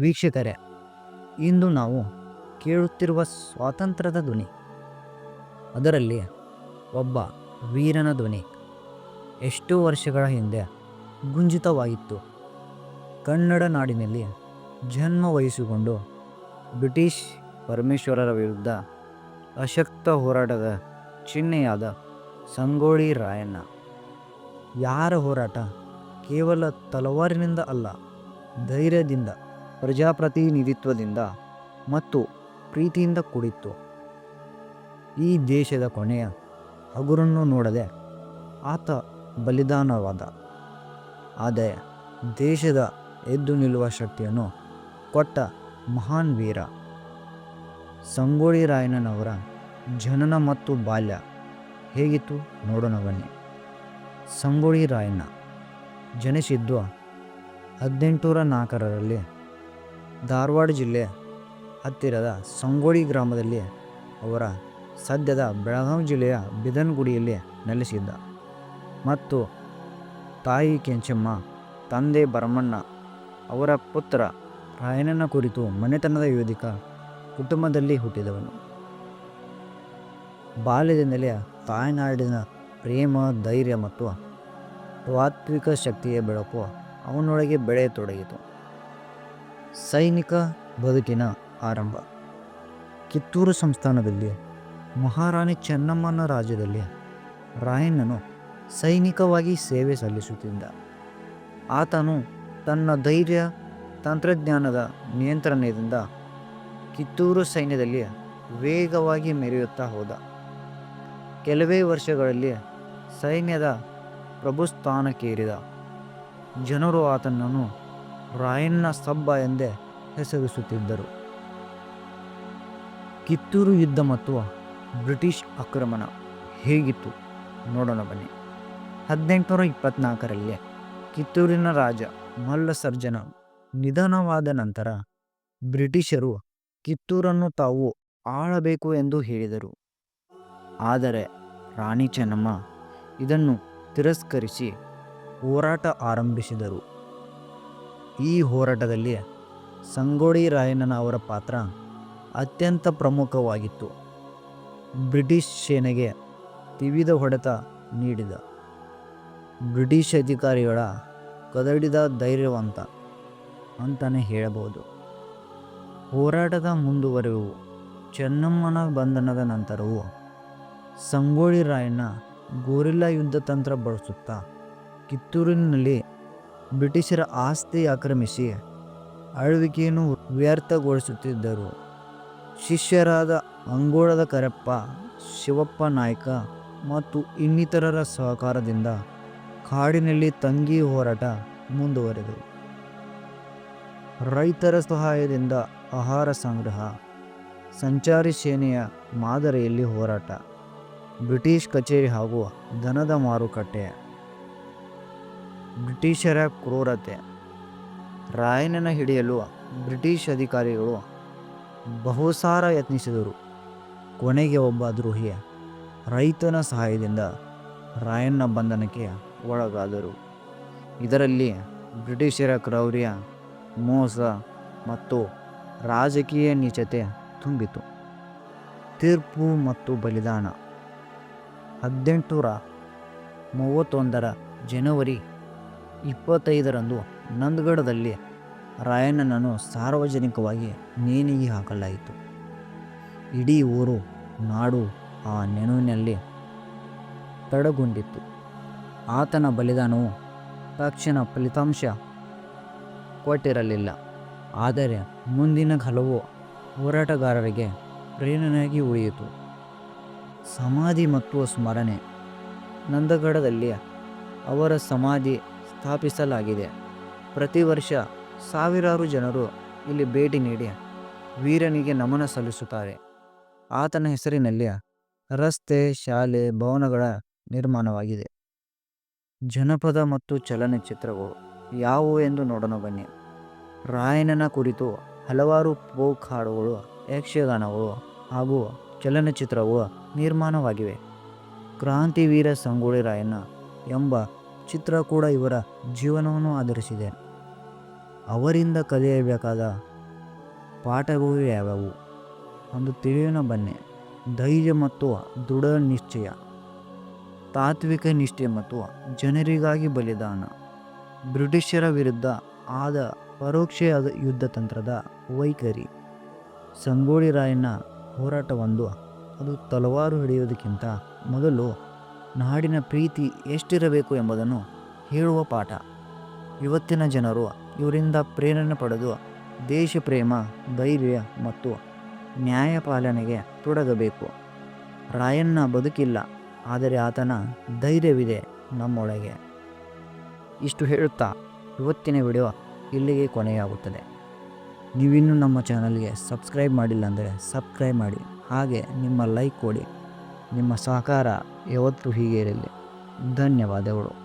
ವೀಕ್ಷಕರೇ, ಇಂದು ನಾವು ಕೇಳುತ್ತಿರುವ ಸ್ವಾತಂತ್ರ್ಯದ ಧ್ವನಿ. ಅದರಲ್ಲಿ ಒಬ್ಬ ವೀರನ ಧ್ವನಿ ಎಷ್ಟೋ ವರ್ಷಗಳ ಹಿಂದೆ ಗುಂಜಿತವಾಗಿತ್ತು. ಕನ್ನಡ ನಾಡಿನಲ್ಲಿ ಜನ್ಮ ವಹಿಸಿಕೊಂಡು ಬ್ರಿಟಿಷ್ ಪರಮೇಶ್ವರರ ವಿರುದ್ಧ ಅಶಕ್ತ ಹೋರಾಟದ ಚಿಹ್ನೆಯಾದ ಸಂಗೊಳ್ಳಿ ರಾಯಣ್ಣ. ಯಾರ ಹೋರಾಟ ಕೇವಲ ತಲವಾರಿನಿಂದ ಅಲ್ಲ, ಧೈರ್ಯದಿಂದ ಪ್ರಜಾಪ್ರತಿನಿಧಿತ್ವದಿಂದ ಮತ್ತು ಪ್ರೀತಿಯಿಂದ ಕೂಡಿತ್ತು. ಈ ದೇಶದ ಕೊನೆಯ ಹಗುರನ್ನು ನೋಡದೆ ಆತ ಬಲಿದಾನವಾದ. ಆದರೆ ದೇಶದ ಎದ್ದು ನಿಲ್ಲುವ ಶಕ್ತಿಯನ್ನು ಕೊಟ್ಟ ಮಹಾನ್ ವೀರ. ಸಂಗೊಳ್ಳಿ ರಾಯಣ್ಣನವರ ಜನನ ಮತ್ತು ಬಾಲ್ಯ ಹೇಗಿತ್ತು ನೋಡೋಣ ಬನ್ನಿ. ಸಂಗೊಳ್ಳಿ ರಾಯಣ್ಣ ಜನಿಸಿದ್ದು ಹದಿನೆಂಟುನೂರ ನಾಲ್ಕರಲ್ಲಿ ಧಾರವಾಡ ಜಿಲ್ಲೆ ಹತ್ತಿರದ ಸಂಗೋಳಿ ಗ್ರಾಮದಲ್ಲಿ ಅವರ ಸದ್ಯದ ಬೆಳಗಾವಿ ಜಿಲ್ಲೆಯ ಬಿದನ್ಗುಡಿಯಲ್ಲಿ ನೆಲೆಸಿದ್ದ. ಮತ್ತು ತಾಯಿ ಕೆಂಚಮ್ಮ, ತಂದೆ ಭರಮಣ್ಣ ಅವರ ಪುತ್ರ ರಾಯಣ್ಣನ ಕುರಿತು ಮನೆತನದ ಯೋಧಿಕ ಕುಟುಂಬದಲ್ಲಿ ಹುಟ್ಟಿದವನು. ಬಾಲ್ಯದಿಂದಲೇ ತಾಯ್ನಾಡಿನ ಪ್ರೇಮ, ಧೈರ್ಯ ಮತ್ತು ತಾತ್ವಿಕ ಶಕ್ತಿಯ ಬೆಳಕು ಅವನೊಳಗೆ ಬೆಳೆಯತೊಡಗಿತು. ಸೈನಿಕ ಬದುಕಿನ ಆರಂಭ. ಕಿತ್ತೂರು ಸಂಸ್ಥಾನದಲ್ಲಿ ಮಹಾರಾಣಿ ಚೆನ್ನಮ್ಮನ ರಾಜ್ಯದಲ್ಲಿ ರಾಯಣ್ಣನು ಸೈನಿಕವಾಗಿ ಸೇವೆ ಸಲ್ಲಿಸುತ್ತಿದ್ದ. ಆತನು ತನ್ನ ಧೈರ್ಯ, ತಂತ್ರಜ್ಞಾನದ ನಿಯಂತ್ರಣದಿಂದ ಕಿತ್ತೂರು ಸೈನ್ಯದಲ್ಲಿ ವೇಗವಾಗಿ ಮೆರೆಯುತ್ತಾ ಹೋದ. ಕೆಲವೇ ವರ್ಷಗಳಲ್ಲಿ ಸೈನ್ಯದ ಪ್ರಭುಸ್ಥಾನಕ್ಕೇರಿದ ಜನರು ಆತನನ್ನು ರಾಯಣ್ಣ ಸಬ್ಬ ಎಂದೇ ಹೆಸರಿಸುತ್ತಿದ್ದರು. ಕಿತ್ತೂರು ಯುದ್ಧ ಮತ್ತು ಬ್ರಿಟಿಷ್ ಆಕ್ರಮಣ ಹೇಗಿತ್ತು ನೋಡೋಣ ಬನ್ನಿ. ಹದಿನೆಂಟುನೂರ ಇಪ್ಪತ್ನಾಲ್ಕರಲ್ಲಿ ಕಿತ್ತೂರಿನ ರಾಜ ಮಲ್ಲಸರ್ಜನ ನಿಧನವಾದ ನಂತರ ಬ್ರಿಟಿಷರು ಕಿತ್ತೂರನ್ನು ತಾವು ಆಳಬೇಕು ಎಂದು ಹೇಳಿದರು. ಆದರೆ ರಾಣಿ ಚೆನ್ನಮ್ಮ ಇದನ್ನು ತಿರಸ್ಕರಿಸಿ ಹೋರಾಟ ಆರಂಭಿಸಿದರು. ಈ ಹೋರಾಟದಲ್ಲಿ ಸಂಗೊಳ್ಳಿ ರಾಯಣ್ಣನ ಅವರ ಪಾತ್ರ ಅತ್ಯಂತ ಪ್ರಮುಖವಾಗಿತ್ತು. ಬ್ರಿಟಿಷ್ ಸೇನೆಗೆ ತಿವಿದ ಹೊಡೆತ ನೀಡಿದ. ಬ್ರಿಟಿಷ್ ಅಧಿಕಾರಿಗಳ ಕದಡಿದ ಧೈರ್ಯವಂತ ಅಂತಲೇ ಹೇಳಬಹುದು. ಹೋರಾಟದ ಮುಂದುವರೆವು ಚೆನ್ನಮ್ಮನ ಬಂಧನದ ನಂತರವೂ ಸಂಗೊಳ್ಳಿ ರಾಯಣ್ಣ ಗೋರಿಲ್ಲಾ ಯುದ್ಧ ತಂತ್ರ ಬಳಸುತ್ತಾ ಕಿತ್ತೂರಿನಲ್ಲಿ ಬ್ರಿಟಿಷರ ಆಸ್ತಿ ಆಕ್ರಮಿಸಿ ಆಳ್ವಿಕೆಯನ್ನು ವ್ಯರ್ಥಗೊಳಿಸುತ್ತಿದ್ದರು. ಶಿಷ್ಯರಾದ ಅಂಗೋಳದ ಕರೆಪ್ಪ, ಶಿವಪ್ಪ ನಾಯ್ಕ ಮತ್ತು ಇನ್ನಿತರರ ಸಹಕಾರದಿಂದ ಕಾಡಿನಲ್ಲಿ ತಂಗಿ ಹೋರಾಟ ಮುಂದುವರೆದರು ರೈತರ ಸಹಾಯದಿಂದ ಆಹಾರ ಸಂಗ್ರಹ, ಸಂಚಾರಿ ಸೇನೆಯ ಮಾದರಿಯಲ್ಲಿ ಹೋರಾಟ, ಬ್ರಿಟಿಷ್ ಕಚೇರಿ ಹಾಗೂ ದನದ ಮಾರುಕಟ್ಟೆ. ಬ್ರಿಟಿಷರ ಕ್ರೂರತೆ. ರಾಯನನ್ನು ಹಿಡಿಯಲು ಬ್ರಿಟಿಷ್ ಅಧಿಕಾರಿಗಳು ಬಹುಸಾರ ಯತ್ನಿಸಿದರು. ಕೊನೆಗೆ ಒಬ್ಬ ದ್ರೋಹಿಯ ರೈತನ ಸಹಾಯದಿಂದ ರಾಯಣ್ಣ ಬಂಧನಕ್ಕೆ ಒಳಗಾದರು. ಇದರಲ್ಲಿ ಬ್ರಿಟಿಷರ ಕ್ರೌರ್ಯ, ಮೋಸ ಮತ್ತು ರಾಜಕೀಯ ನೀಚತೆ ತುಂಬಿತು. ತೀರ್ಪು ಮತ್ತು ಬಲಿದಾನ. ಹದಿನೆಂಟುನೂರ ಮೂವತ್ತೊಂದರ ಜನವರಿ ಇಪ್ಪತ್ತೈದರಂದು ನಂದಗಡದಲ್ಲಿ ರಾಯಣ್ಣನನ್ನು ಸಾರ್ವಜನಿಕವಾಗಿ ನೇಣಿಗೆ ಹಾಕಲಾಯಿತು. ಇಡೀ ಊರು ನಾಡು ಆ ನೆನುವಿನಲ್ಲಿ ತಡಗೊಂಡಿತ್ತು. ಆತನ ಬಲಿದಾನವು ತಕ್ಷಣ ಫಲಿತಾಂಶ ಕೊಟ್ಟಿರಲಿಲ್ಲ. ಆದರೆ ಮುಂದಿನ ಹಲವು ಹೋರಾಟಗಾರರಿಗೆ ಪ್ರೇರಣೆಯಾಗಿ ಉಳಿಯಿತು. ಸಮಾಧಿ ಮತ್ತು ಸ್ಮರಣೆ ನಂದಗಡದಲ್ಲಿ ಅವರ ಸಮಾಧಿ ಸ್ಥಾಪಿಸಲಾಗಿದೆ. ಪ್ರತಿ ವರ್ಷ ಸಾವಿರಾರು ಜನರು ಇಲ್ಲಿ ಭೇಟಿ ನೀಡಿ ವೀರನಿಗೆ ನಮನ ಸಲ್ಲಿಸುತ್ತಾರೆ. ಆತನ ಹೆಸರಿನಲ್ಲಿ ರಸ್ತೆ, ಶಾಲೆ, ಭವನಗಳ ನಿರ್ಮಾಣವಾಗಿದೆ. ಜನಪದ ಮತ್ತು ಚಲನಚಿತ್ರಗಳು ಯಾವುವು ಎಂದು ನೋಡೋಣ ಬನ್ನಿ. ರಾಯಣನ ಕುರಿತು ಹಲವಾರು ಫೋಕ್ ಹಾಡುಗಳು, ಯಕ್ಷಗಾನಗಳು ಹಾಗೂ ಚಲನಚಿತ್ರವು ನಿರ್ಮಾಣವಾಗಿವೆ. ಕ್ರಾಂತಿವೀರ ಸಂಗೊಳ್ಳಿ ರಾಯಣ್ಣ ಎಂಬ ಚಿತ್ರ ಕೂಡ ಇವರ ಜೀವನವನ್ನು ಆಧರಿಸಿದೆ. ಅವರಿಂದ ಕಲಿಯಬೇಕಾದ ಪಾಠಗಳು ಯಾವ್ಯಾವು? ಒಂದು ತಿಳಿಯೋಣ ಬನ್ನಿ. ಧೈರ್ಯ ಮತ್ತು ದೃಢ ನಿಶ್ಚಯ, ತಾತ್ವಿಕ ನಿಷ್ಠೆ ಮತ್ತು ಜನರಿಗಾಗಿ ಬಲಿದಾನ, ಬ್ರಿಟಿಷರ ವಿರುದ್ಧ ಆದ ಪರೋಕ್ಷ ಯುದ್ಧ ತಂತ್ರದ ವೈಖರಿ ಸಂಗೋಳಿ ರಾಯಣ್ಣ ಹೋರಾಟವೊಂದು ಅದು ತಲವಾರು ಹಿಡಿಯೋದಕ್ಕಿಂತ ಮೊದಲು ನಾಡಿನ ಪ್ರೀತಿ ಎಷ್ಟಿರಬೇಕು ಎಂಬುದನ್ನು ಹೇಳುವ ಪಾಠ. ಇವತ್ತಿನ ಜನರು ಇವರಿಂದ ಪ್ರೇರಣೆ ಪಡೆದು ದೇಶ ಪ್ರೇಮ ಧೈರ್ಯ ಮತ್ತು ನ್ಯಾಯಪಾಲನೆಗೆ ತೊಡಗಬೇಕು. ರಾಯಣ್ಣ ಬದುಕಿಲ್ಲ, ಆದರೆ ಆತನ ಧೈರ್ಯವಿದೆ ನಮ್ಮೊಳಗೆ. ಇಷ್ಟು ಹೇಳುತ್ತಾ ಇವತ್ತಿನ ವಿಡಿಯೋ ಇಲ್ಲಿಗೆ ಕೊನೆಯಾಗುತ್ತದೆ. ನೀವಿನ್ನೂ ನಮ್ಮ ಚಾನಲ್ಗೆ ಸಬ್ಸ್ಕ್ರೈಬ್ ಮಾಡಿಲ್ಲ ಅಂದರೆ ಸಬ್ಸ್ಕ್ರೈಬ್ ಮಾಡಿ, ಹಾಗೆ ನಿಮ್ಮ ಲೈಕ್ ಕೊಡಿ. ನಿಮ್ಮ ಸಹಕಾರ ಯಾವತ್ತೂ ಹೀಗೆ ಇರಲಿ. ಧನ್ಯವಾದಗಳು.